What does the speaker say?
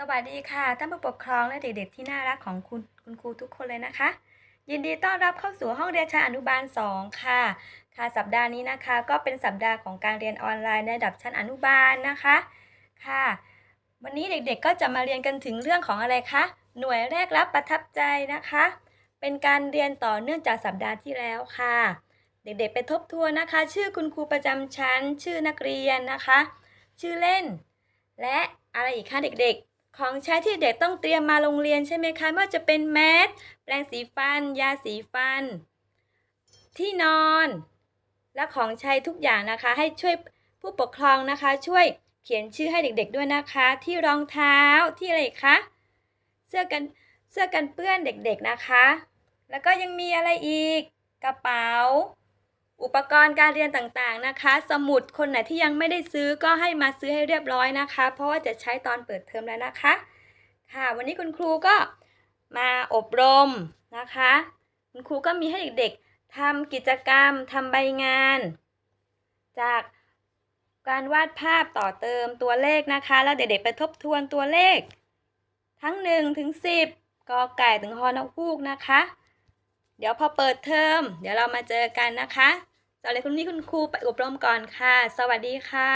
สวัสดีค่ะท่านผู้ปกครองและเด็กๆที่น่ารักของคุณคุณครูทุกคนเลยนะคะ ยินดีต้อนรับเข้าสู่ห้องเรียนชั้นอนุบาล 2 ค่ะ ค่ะสัปดาห์นี้นะคะ ก็เป็นสัปดาห์ของการเรียนออนไลน์ในระดับชั้นอนุบาลนะคะค่ะ วันนี้เด็กๆก็จะมาเรียนกันถึงเรื่องของอะไรคะหน่วยแรกรับประทับใจนะคะ เป็นการเรียนต่อเนื่องจากสัปดาห์ที่แล้วค่ะ เด็กๆไปทบทวนนะคะ ชื่อคุณครูประจำชั้น ชื่อนักเรียนนะคะ ชื่อเล่น และอะไรอีกคะเด็กๆ ของใช้ที่เด็กต้องเตรียมมาโรงเรียนใช่ไหมคะไม่ว่าจะเป็นแมสแปรงสีฟัน ยาสีฟัน ที่นอน และของใช้ทุกอย่างนะคะ ให้ช่วยผู้ปกครองนะคะ ช่วยเขียนชื่อให้เด็กๆด้วยนะคะ ที่รองเท้าที่อะไรคะเสื้อกันเสื้อกันเปื้อนเด็กๆนะคะ แล้วก็ยังมีอะไรอีก กระเป๋า อุปกรณ์การเรียนต่างๆนะคะ สมุดคนไหนที่ยังไม่ได้ซื้อก็ให้มาซื้อให้เรียบร้อยนะคะ เพราะว่าจะใช้ตอนเปิดเทอมแล้วนะคะ ค่ะ วันนี้คุณครูก็มาอบรมนะคะ คุณครูก็มีให้เด็กๆทำกิจกรรมทำใบงาน จากการวาดภาพต่อเติมตัวเลขนะคะ แล้วเด็กๆไปทบทวนตัวเลข ทั้ง1ถึง10กอไก่ถึงฮอนกฮูกนะคะ เดี๋ยวพอเปิดเทอมเดี๋ยวเรามาเจอกันนะคะ สำหรับคุณนี่คุณครูไปอบรมก่อนค่ะ สวัสดีค่ะ